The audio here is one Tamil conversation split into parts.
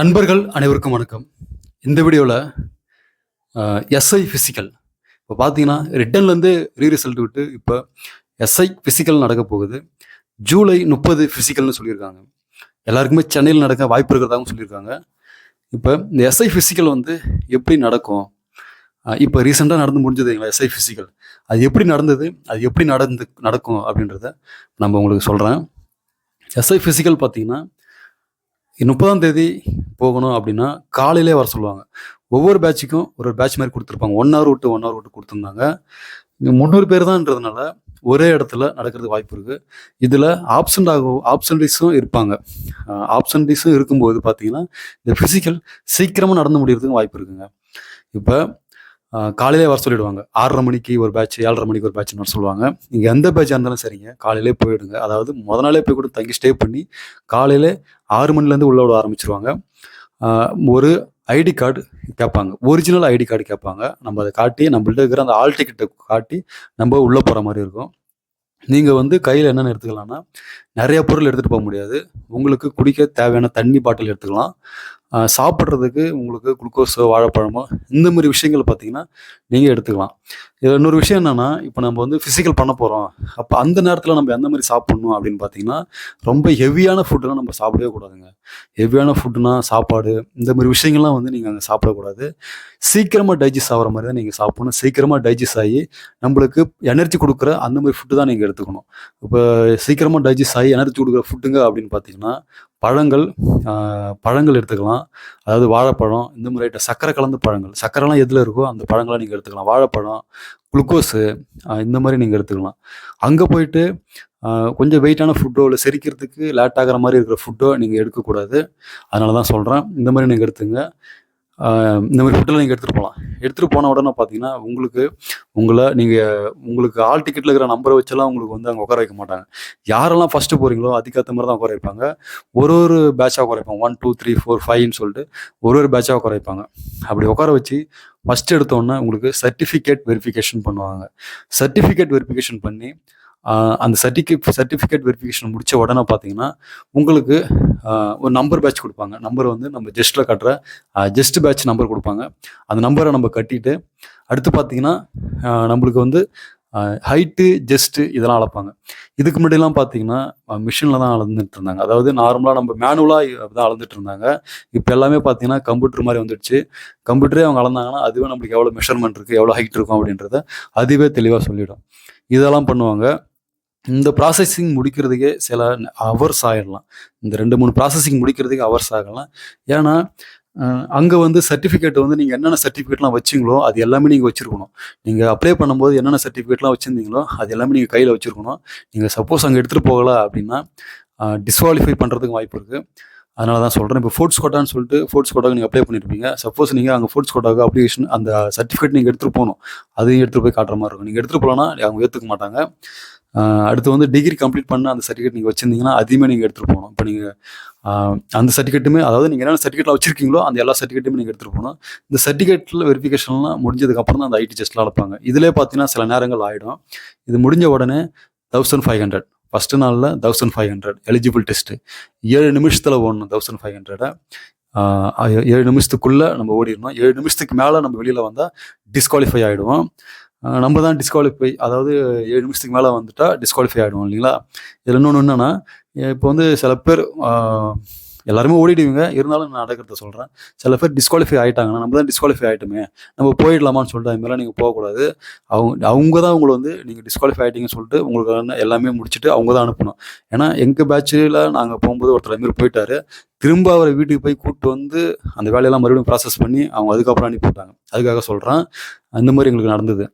நண்பர்கள் அனைவருக்கும் வணக்கம். இந்த வீடியோவில் எஸ்ஐ ஃபிசிக்கல் இப்போ பார்த்தீங்கன்னா ரிட்டன்லேருந்து ரீ ரிசல்ட் விட்டு இப்போ எஸ்ஐ ஃபிசிக்கல் நடக்க போகுது. ஜூலை முப்பது ஃபிசிக்கல்னு சொல்லியிருக்காங்க. எல்லாருக்குமே சென்னையில் நடக்க வாய்ப்பு இருக்கிறதாகவும் சொல்லியிருக்காங்க. இப்போ இந்த எஸ்ஐ ஃபிசிக்கல் வந்து எப்படி நடக்கும்? இப்போ ரீசெண்டாக நடந்து முடிஞ்சதுங்களா எஸ்ஐ ஃபிசிக்கல் அது எப்படி நடந்தது? அது எப்படி நடந்து நடக்கும் அப்படின்றத நம்ம உங்களுக்கு சொல்கிறேன் எஸ்ஐ ஃபிசிக்கல் பார்த்தீங்கன்னா முப்பதாம் தேதி போகணும் அப்படின்னா காலையிலே வர சொல்லுவாங்க. ஒவ்வொரு பேட்சுக்கும் ஒரு ஒரு பேட்ச் மாதிரி கொடுத்துருப்பாங்க. ஒன் ஹவர் விட்டு ஒன் ஹவர் விட்டு கொடுத்துருந்தாங்க. முந்நூறு பேர் தான்ன்றதுனால ஒரே இடத்துல நடக்கிறது வாய்ப்பு இருக்குது இதில் ஆப்சண்ட் ஆகும் ஆப்சன்டிஸும் இருப்பாங்க. ஆப்ஷன்டிஸும் இருக்கும்போது பார்த்தீங்கன்னா இந்த ஃபிசிக்கல் சீக்கிரமாக நடந்து முடியறதுக்கு வாய்ப்பு இருக்குங்க. இப்போ காலையிலே வர சொல்லிடுவாங்க. ஆறரை மணிக்கு ஒரு பேட்ச் ஏழரை மணிக்கு ஒரு பேட்ச்னு வர சொல்லுவாங்க. நீங்கள் எந்த பேட்சாக இருந்தாலும் சரிங்க. காலையிலே போயிடுங்க. அதாவது முத நாளே போய் கூட தங்கி ஸ்டே பண்ணி காலையில் ஆறு மணிலேருந்து உள்ள விட ஆரம்பிச்சிருவாங்க. ஒரு ஐடி கார்டு கேட்பாங்க. ஒரிஜினல் ஐடி கார்டு கேட்பாங்க. நம்ம அதை காட்டி நம்மள்ட்ட இருக்கிற அந்த ஆல் டிக்கெட்டை காட்டி நம்ம உள்ளே போகிற மாதிரி இருக்கும். நீங்கள் வந்து கையில் என்னென்ன எடுத்துக்கலாம்னா நிறைய பொருள் எடுத்துகிட்டு போக முடியாது. உங்களுக்கு குடிக்க தேவையான தண்ணி பாட்டில் எடுத்துக்கலாம். சாப்பிட்றதுக்கு உங்களுக்கு குளுக்கோஸோ வாழைப்பழமோ இந்த மாதிரி விஷயங்கள் பார்த்தீங்கன்னா நீங்கள் எடுத்துக்கலாம். இதில் இன்னொரு விஷயம் என்னென்னா இப்போ நம்ம வந்து ஃபிசிக்கல் பண்ண போகிறோம் அப்போ அந்த நேரத்தில் நம்ம எந்த மாதிரி சாப்பிட்ணும் அப்படின்னு பார்த்தீங்கன்னா ரொம்ப ஹெவியான ஃபுட்டெல்லாம் நம்ம சாப்பிடவே கூடாதுங்க. ஹெவியான ஃபுட்டுனா சாப்பாடு இந்த மாதிரி விஷயங்கள்லாம் வந்து நீங்கள் அங்கே சாப்பிடக்கூடாது. சீக்கிரமாக டைஜஸ்ட் ஆகிற மாதிரி தான் நீங்கள் சாப்பிடணும். சீக்கிரமாக டைஜஸ்ட் ஆகி நம்மளுக்கு எனர்ஜி கொடுக்குற அந்த மாதிரி ஃபுட்டு தான் நீங்கள் எடுத்துக்கணும். இப்போ சீக்கிரமாக டைஜஸ்ட் ஹை எனர்ஜி கொடுக்குற ஃபுட்டுங்க அப்படின்னு பார்த்தீங்கன்னா பழங்கள் பழங்கள் எடுத்துக்கலாம். அதாவது வாழைப்பழம் இந்த மாதிரி சக்கரை கலந்த பழங்கள். சக்கரைலாம் எதில் இருக்கோ அந்த பழங்களை நீங்கள் எடுத்துக்கலாம். வாழைப்பழம் குளுக்கோஸு இந்த மாதிரி நீங்கள் எடுத்துக்கலாம். அங்கே போயிட்டு கொஞ்சம் வெயிட்டான ஃபுட்டோ இல்லை செரிக்கிறதுக்கு லேட் ஆகிற மாதிரி இருக்கிற ஃபுட்டோ நீங்கள் எடுக்கக்கூடாது. அதனால தான் சொல்கிறேன் இந்த மாதிரி நீங்கள் எடுத்துங்க. இந்த மாதிரி ஃபுட்டெல்லாம் நீங்கள் எடுத்துகிட்டு போகலாம் எடுத்துகிட்டு போன உடனே பார்த்தீங்கன்னா உங்களுக்கு உங்களை நீங்கள் உங்களுக்கு ஆல் டிக்கெட்டில் இருக்கிற நம்பரை வச்செல்லாம் உங்களுக்கு வந்து அங்கே உட்கார வைக்க மாட்டாங்க. யாரெல்லாம் ஃபஸ்ட்டு போகிறீங்களோ அதுக்கேற்ற மாதிரி தான் உட்கார வைப்பாங்க. ஒரு ஒரு பேட்சாக உட்கார வைப்பாங்க. ஒன் டூ த்ரீ ஃபோர் ஃபைவ்னு சொல்லிட்டு ஒரு ஒரு பேட்சாக உட்கார வைப்பாங்க. அப்படி உட்கார வச்சு ஃபஸ்ட் எடுத்தோன்னே உங்களுக்கு சர்டிஃபிகேட் வெரிஃபிகேஷன் பண்ணுவாங்க. சர்டிஃபிகேட் வெரிஃபிகேஷன் பண்ணி அந்த சர்டிஃபிகேட் சர்டிஃபிகேட் வெரிஃபிகேஷன் முடித்த உடனே பார்த்தீங்கன்னா உங்களுக்கு ஒரு நம்பர் பேட்ச் கொடுப்பாங்க. நம்பர் வந்து நம்ம ஜஸ்ட்டில் கட்டுற ஜஸ்ட் பேட்ச் நம்பர் கொடுப்பாங்க. அந்த நம்பரை நம்ம கட்டிட்டு அடுத்து பார்த்தீங்கன்னா நம்மளுக்கு வந்து ஹைட்டு ஜெஸ்ட்டு இதெல்லாம் அளப்பாங்க. இதுக்கு முன்னாடிலாம் பார்த்தீங்கன்னா மிஷினில் தான் அளந்துட்டு இருந்தாங்க. அதாவது நார்மலாக நம்ம மேனுவலாக தான் அளந்துட்டு இருந்தாங்க. இப்போ எல்லாமே பார்த்தீங்கன்னா கம்ப்யூட்டர் மாதிரி வந்துடுச்சு. கம்ப்யூட்டரே அவங்க அளந்தாங்கன்னா அதுவே நம்மளுக்கு எவ்வளோ மெஷர்மெண்ட் இருக்குது எவ்வளோ ஹைட் இருக்கும் அப்படின்றத அதுவே தெளிவாக சொல்லிடும். இதெல்லாம் பண்ணுவாங்க. இந்த ப்ராசஸிங் முடிக்கிறதுக்கே சில ஹவர்ஸ் ஆகிடலாம் இந்த ரெண்டு மூணு ப்ராசஸிங் முடிக்கிறதுக்கு ஹவர்ஸ் ஆகலாம். ஏன்னா அங்கே வந்து சர்டிஃபிகேட் வந்து நீங்கள் என்னென்ன சர்டிஃபிகேட்லாம் வச்சிங்களோ அது எல்லாமே நீங்கள் வச்சுருக்கணும். நீங்கள் அப்ளை பண்ணும்போது என்னென்ன சர்டிஃபிகேட்லாம் வச்சுருந்தீங்களோ அது எல்லாமே நீங்கள் கையில் வச்சுருக்கணும். நீங்கள் சப்போஸ் அங்கே எடுத்துகிட்டு போகல அப்படின்னா டிஸ்குவாலிஃபை பண்ணுறதுக்கு வாய்ப்பு இருக்குது அதனால தான் சொல்கிறேன் இப்போ ஃபோர்ட்ஸ் கோட்டான்னு சொல்லிட்டு ஃபோர்ட்ஸ் கோட்டாக்கு நீங்கள் அப்ளை பண்ணியிருப்பீங்க சப்போஸ் நீங்கள் அங்கே ஃபோர்ட்ஸ் கோட்டாக்கு அப்ளிகேஷன் அந்த சர்டிஃபிகேட் நீங்கள் எடுத்துகிட்டு போகணும். அதையும் எடுத்துகிட்டு போய் காட்டுற மாதிரி இருக்கும். நீங்கள் எடுத்துகிட்டு போகலன்னா அவங்க ஏற்றுக்க மாட்டாங்க. அடுத்து வந்து டிகிரி கம்ப்ளீட் பண்ண அந்த சர்டிஃபிகேட் நீங்கள் வச்சிருந்தீங்கன்னா அதையுமே நீங்கள் எடுத்துகிட்டு போகணும். இப்போ நீங்கள் அந்த சர்டிஃபிகேட்டுமே அதாவது நீங்கள் என்னென்ன சர்டிஃபிகேட்லாம் வச்சிருக்கீங்களோ அந்த எல்லா சர்டிஃபிகேட்டுமே நீங்கள் எடுத்துகிட்டு போகணும். இந்த சர்டிஃபிகேட்டில் வெரிஃபிகேஷன்லாம் முடிஞ்சதுக்கப்புறம் தான் அந்த ஐடி டெஸ்ட்லாம் அழைப்பாங்க இதிலே பார்த்தீங்கன்னா சில நேரங்கள் ஆகிடும் இது முடிஞ்ச உடனே தௌசண்ட் ஃபைவ் ஹண்ட்ரட் ஃபஸ்ட்டு நாளில் thousand five hundred eligible test ஏழு நிமிஷத்தில் ஓடணும் தௌசண்ட் ஃபைவ் ஹண்ட்ரடை ஏழு நிமிஷத்துக்குள்ளே நம்ம ஓடிடணும். ஏழு நிமிஷத்துக்கு மேலே நம்ம வெளியில் வந்தால் டிஸ்குவாலிஃபை ஆகிடுவோம் நம்ம தான் டிஸ்குவாலிஃபை அதாவது ஏழு நிமிஷத்துக்கு மேலே வந்துட்டால் டிஸ்குவாலிஃபை ஆகிடுவோம் இல்லைங்களா? இதில் இன்னொன்று என்னென்னா இப்போ வந்து சில பேர் எல்லாருமே ஓடிடுவீங்க. இருந்தாலும் நான் நடக்கிறத சொல்கிறேன் சில பேர் டிஸ்குவாலிஃபை ஆகிட்டாங்கன்னா நம்ம தான் டிஸ்குவாலிஃபை ஆகிட்டுமே நம்ம போயிடலாமான்னு சொல்லிட்டு அது மாதிரிலாம் நீங்கள் போகக்கூடாது. அவங்க அவங்க தான் உங்களை வந்து நீங்கள் டிஸ்குவாலிஃபை ஆகிட்டீங்கன்னு சொல்லிட்டு உங்களுக்கு எல்லாமே முடிச்சுட்டு அவங்க தான் அனுப்பணும். ஏன்னா எங்கள் பேட்சில் நாங்கள் போகும்போது ஒருத்தர் மாரி மாதிரி போயிட்டாரு. திரும்ப அவரை வீட்டுக்கு போய் கூப்பிட்டு வந்து அந்த வேலையெல்லாம் மறுபடியும் ப்ராசஸ் பண்ணி அவங்க அதுக்கப்புறம் அனுப்பிவிட்டாங்க. அதுக்காக சொல்கிறேன் அந்த மாதிரி எங்களுக்கு நடந்தது.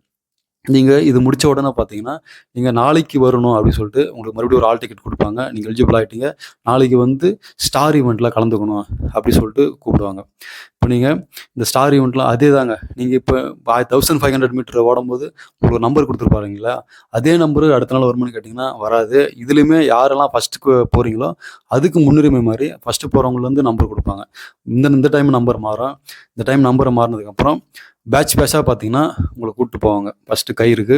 நீங்கள் இது முடித்த உடனே பார்த்தீங்கன்னா நீங்கள் நாளைக்கு வரணும் அப்படின்னு சொல்லிட்டு உங்களுக்கு மறுபடியும் ஒரு ஆல் டிக்கெட் கொடுப்பாங்க. நீங்கள் எலிஜிபிள் ஆகிட்டீங்க நாளைக்கு வந்து ஸ்டார் ஈவெண்ட்டில் கலந்துக்கணும் அப்படி சொல்லிட்டு கூப்பிடுவாங்க. இப்போ நீங்கள் இந்த ஸ்டார் ஈவெண்ட்லாம் அதே தாங்க. நீங்கள் இப்போ தௌசண்ட் ஃபைவ் ஹண்ட்ரட் மீட்டர் ஓடும்போது உங்களுக்கு நம்பர் கொடுத்துருப்பாருங்களா? அதே நம்பர் அடுத்த நாள் வருமானு கேட்டிங்கன்னா வராது. இதுலேயுமே யாரெல்லாம் ஃபஸ்ட்டுக்கு போகிறீங்களோ அதுக்கு முன்னுரிமை மாதிரி ஃபஸ்ட்டு போகிறவங்கலேருந்து நம்பர் கொடுப்பாங்க. இந்த இந்த டைம் நம்பர் மாறும். இந்த டைம் நம்பரை மாறினதுக்கப்புறம் பேட்ச் பேட்சாக பார்த்தீங்கன்னா உங்களை கூப்பிட்டு போவாங்க. ஃபஸ்ட்டு கயிறுக்கு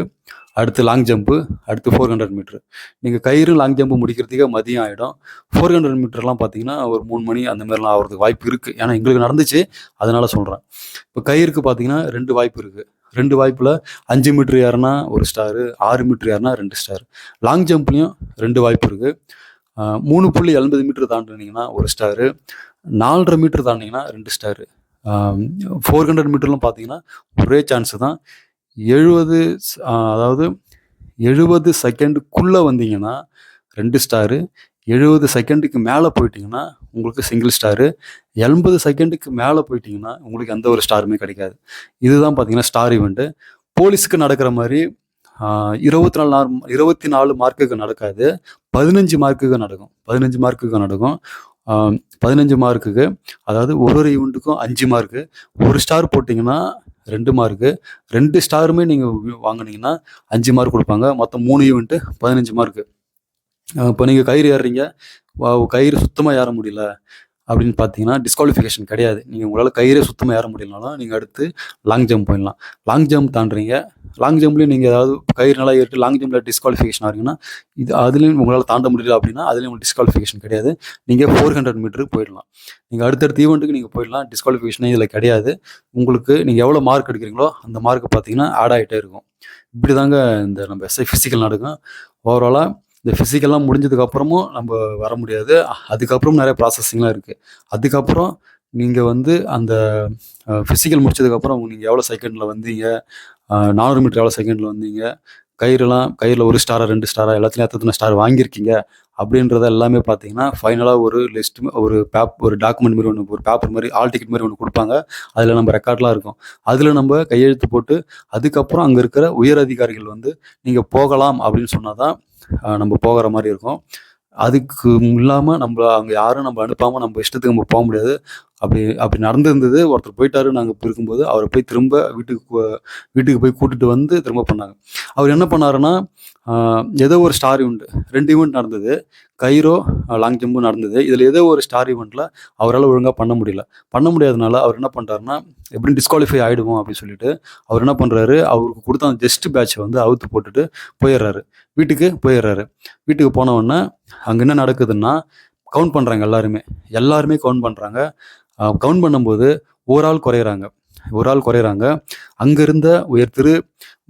அடுத்து லாங் ஜம்ப்பு அடுத்து ஃபோர் ஹண்ட்ரட் மீட்ரு நீங்கள் கயிறு லாங் ஜம்ப்பு முடிக்கிறதுக்கே மதியம் ஆகிடும் ஃபோர் ஹண்ட்ரட் மீட்டர்லாம் பார்த்தீங்கன்னா ஒரு மூணு மணி அந்த மாதிரிலாம் ஆகிறதுக்கு வாய்ப்பு இருக்குது ஏன்னா எங்களுக்கு நடந்துச்சு. அதனால் சொல்கிறேன் இப்போ கயிறுக்கு பார்த்தீங்கன்னா ரெண்டு வாய்ப்பு இருக்குது ரெண்டு வாய்ப்பில் அஞ்சு மீட்ரு ஏறினா ஒரு ஸ்டாரு ஆறு மீட்ரு ஏறினா ரெண்டு ஸ்டார் லாங் ஜம்ப்லேயும் ரெண்டு வாய்ப்பு இருக்குது மூணு புள்ளி எண்பது மீட்டர் தாண்டினீங்கன்னா ஒரு ஸ்டாரு நாலரை மீட்டர் தாண்டிங்கன்னா ரெண்டு ஸ்டாரு ஃபோர் ஹண்ட்ரட் மீட்டர்லாம் பார்த்தீங்கன்னா ஒரே சான்ஸு தான். எழுபது அதாவது எழுபது செகண்டுக்குள்ளே வந்தீங்கன்னா ரெண்டு ஸ்டாரு எழுபது செகண்டுக்கு மேலே போயிட்டீங்கன்னா உங்களுக்கு சிங்கிள் ஸ்டாரு எண்பது செகண்டுக்கு மேலே போயிட்டீங்கன்னா உங்களுக்கு எந்த ஒரு ஸ்டாருமே கிடைக்காது. இதுதான் பார்த்தீங்கன்னா ஸ்டார் ஈவெண்ட்டு போலீஸுக்கு நடக்கிற மாதிரி இருபத்தி நாலு நாள் இருபத்தி நாலு மார்க்குக்கு நடக்காது. பதினஞ்சு மார்க்குக்கு நடக்கும். பதினஞ்சு மார்க்குக்கு நடக்கும். பதினஞ்சு மார்க்குக்கு அதாவது ஒரு ஒரு யூனிட்டுக்கும் அஞ்சு மார்க்கு. ஒரு ஸ்டார் போட்டிங்கன்னா ரெண்டு மார்க்கு. ரெண்டு ஸ்டாருமே நீங்கள் வாங்கினீங்கன்னா அஞ்சு மார்க் கொடுப்பாங்க. மொத்தம் மூணு யூனிட்டு பதினஞ்சு மார்க்கு. இப்போ நீங்கள் கயிறு ஏறுறீங்க. கயிறு சுத்தமாக ஏற முடியல. அப்படின்னு பார்த்தீங்கன்னா டிஸ்குவாலிஃபிகேஷன் கிடையாது. நீங்கள் உங்களால் கயிறே சுத்தமாக ஏற முடியலனாலும் நீங்கள் அடுத்து லாங் ஜம்ப் போயிடலாம். லாங் ஜம்ப் தாண்டுறீங்க. லாங் ஜம்ப்லேயும் நீங்கள் ஏதாவது கயிறு நல்லா ஏறிட்டு லாங் ஜம்பில் டிஸ்குவாலிஃபிகேஷன் ஆகிறீங்கன்னா இது அதுலேயும் உங்களால் தாண்ட முடியல அப்படின்னா அதுலேயும் உங்களுக்கு டிஸ்குவாலிஃபிகேஷன் கிடையாது. நீங்கள் ஃபோர் ஹண்ட்ரட் மீட்டருக்கு போயிடலாம். நீங்கள் அடுத்தடுத்த ஈவெண்ட்டுக்கு நீங்கள் போயிடலாம். டிஸ்குவாலிஃபிகேஷனே இதில் கிடையாது. உங்களுக்கு நீங்கள் எவ்வளோ மார்க் எடுக்கிறீங்களோ அந்த மார்க் பார்த்தீங்கன்னா ஆட் ஆகிட்டே இருக்கும். இப்படி தாங்க இந்த நம்ம எஸ்ஐ ஃபிசிக்கல் நடக்கும். ஓவராலாக இந்த ஃபிசிக்கல்லாம் முடிஞ்சதுக்கப்புறமும் நம்ம வர முடியாது. அதுக்கப்புறம் நிறைய ப்ராசஸிங்லாம் இருக்குது அதுக்கப்புறம் நீங்கள் வந்து அந்த ஃபிசிக்கல் முடிச்சதுக்கப்புறம் நீங்கள் எவ்வளோ செகண்டில் வந்தீங்க? நானூறு மீட்டர் எவ்வளோ செகண்டில் வந்தீங்க? கயிறுலாம் கயிறில் ஒரு ஸ்டாரா ரெண்டு ஸ்டாரா எல்லாத்துலேயும் எத்தனை ஸ்டார் வாங்கியிருக்கீங்க? அப்படின்றத எல்லாமே பார்த்தீங்கன்னா ஃபைனலாக ஒரு லிஸ்ட் ஒரு பேப் ஒரு டாக்குமெண்ட் மாதிரி ஒன்று ஒரு பேப்பர் மாதிரி ஆல் டிக்கெட் மாதிரி ஒன்று கொடுப்பாங்க. அதில் நம்ம ரெக்கார்ட்லாம் இருக்கும். அதில் நம்ம கையெழுத்து போட்டு அதுக்கப்புறம் அங்கே இருக்கிற உயர் அதிகாரிகள் வந்து நீங்கள் போகலாம் அப்படின்னு சொன்னால் தான் நம்ம போகிற மாதிரி இருக்கும். அதுக்கு இல்லாமல் நம்ம அங்கே யாரும் நம்ம அனுப்பாமல் நம்ம இஷ்டத்துக்கு நம்ம போக முடியாது. அப்படி அப்படி நடந்திருந்தது. ஒருத்தர் போயிட்டாரு. நாங்கள் இருக்கும்போது அவரை போய் திரும்ப வீட்டுக்கு வீட்டுக்கு போய் கூட்டிட்டு வந்து திரும்ப பண்ணாங்க. அவர் என்ன பண்ணாருன்னா ஏதோ ஒரு ஸ்டார் ஈவெண்ட் ரெண்டு ஈவெண்ட் நடந்தது. கைரோ லாங் ஜம்பு நடந்தது. இதில் ஏதோ ஒரு ஸ்டார் ஈவெண்ட்டில் அவரால் ஒழுங்காக பண்ண முடியல. பண்ண முடியாதனால அவர் என்ன பண்ணுறாருன்னா எப்படி டிஸ்குவாலிஃபை ஆகிடுவோம் அப்படின்னு சொல்லிட்டு அவர் என்ன பண்ணுறாரு அவருக்கு கொடுத்த அந்த ஜஸ்ட் பேட்சை வந்து அவுத்து போட்டுட்டு போயிடுறாரு. வீட்டுக்கு போயிடுறாரு. வீட்டுக்கு போனவொடனே அங்கே என்ன நடக்குதுன்னா கவுண்ட் பண்ணுறாங்க எல்லாருமே. எல்லாருமே கவுண்ட் பண்ணுறாங்க கவுண்ட் பண்ணும்போது ஒரு ஆள் குறையிறாங்க. ஒரு ஆள் குறையிறாங்க. அங்கே இருந்த உயர் திரு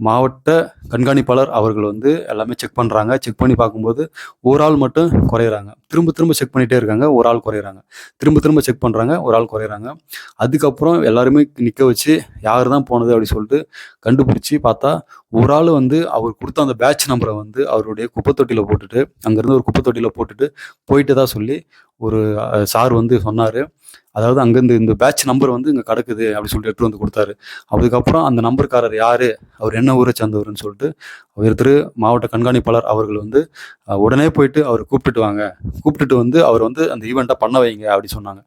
மாவட்ட கண்காணிப்பாளர் அவர்கள் வந்து எல்லாமே செக் பண்ணுறாங்க செக் பண்ணி பார்க்கும்போது ஒரு ஆள் மட்டும் குறையிறாங்க. திரும்ப திரும்ப செக் பண்ணிகிட்டே இருக்காங்க. ஒரு ஆள் குறையிறாங்க. திரும்ப திரும்ப செக் பண்ணுறாங்க ஒரு ஆள் குறையிறாங்க. அதுக்கப்புறம் எல்லாருமே நிற்க வச்சு யார் தான் போனது? அப்படின்னு சொல்லிட்டு கண்டுபிடிச்சி பார்த்தா ஒரு ஆள் வந்து அவர் கொடுத்த அந்த பேட்ச் நம்பரை வந்து அவருடைய குப்பைத்தொட்டியில் போட்டுட்டு அங்கேருந்து ஒரு குப்பை தொட்டியில் போட்டுட்டு போயிட்டு தான் சொல்லி ஒரு சார் வந்து சொன்னார். அதாவது அங்கேருந்து இந்த பேட்ச் நம்பர் வந்து இங்கே கிடக்குது அப்படின்னு சொல்லிட்டு எடுத்து வந்து கொடுத்தாரு. அதுக்கப்புறம் அந்த நம்பர்காரர் யார்? அவர் என்ன ஊரை சேர்ந்தவர்னு சொல்லிட்டு அவர் திரு மாவட்ட கண்காணிப்பாளர் அவர்கள் வந்து உடனே போயிட்டு அவர் கூப்பிட்டுட்டு வாங்க. கூப்பிட்டுட்டு வந்து அவர் வந்து அந்த ஈவெண்ட்டை பண்ண வைங்க அப்படி சொன்னாங்க.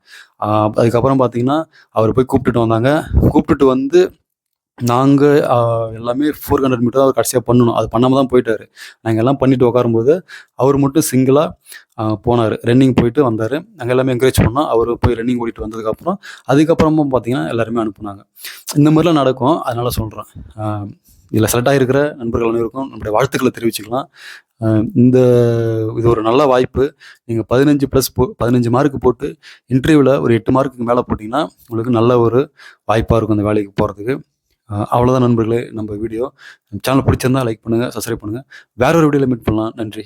அதுக்கப்புறம் பார்த்தீங்கன்னா அவர் போய் கூப்பிட்டுட்டு வந்தாங்க. கூப்பிட்டுட்டு வந்து நாங்கள் எல்லாமே ஃபோர் ஹண்ட்ரட் மீட்டர் அவர் கடைசியாக பண்ணணும். அது பண்ணாமல் தான் போயிட்டாரு. நாங்கள் எல்லாம் பண்ணிட்டு உட்காரும்போது அவர் மட்டும் சிங்கிளாக போனார். ரன்னிங் போயிட்டு வந்தார். நாங்கள் எல்லாமே என்கரேஜ் பண்ணோம். அவர் போய் ரன்னிங் ஓடிட்டு வந்ததுக்கப்புறம் அதுக்கப்புறமும் பார்த்தீங்கன்னா எல்லாருமே அனுப்புனாங்க. இந்த மாதிரிலாம் நடக்கும். அதனால் சொல்கிறேன் இதில் செலக்ட் ஆகிருக்கிற நண்பர்கள் அனைவருக்கும் நம்முடைய வாழ்த்துக்களை தெரிவிச்சுக்கலாம். இந்த இது ஒரு நல்ல வாய்ப்பு. நீங்கள் பதினஞ்சு ப்ளஸ் போ பதினஞ்சு மார்க் போட்டு இன்டர்வியூவில் ஒரு எட்டு மார்க்குக்கு மேலே போட்டிங்கன்னா உங்களுக்கு நல்ல ஒரு வாய்ப்பாக இருக்கும் அந்த வேலைக்கு போகிறதுக்கு அவ்வளோதான் நண்பர்களே நம்ம வீடியோ. சேனல் பிடிச்சிருந்தா லைக் பண்ணுங்கள் சப்ஸ்கிரைப் பண்ணுங்கள் வேற ஒரு வீடியோவில் மீட் பண்ணலாம். நன்றி.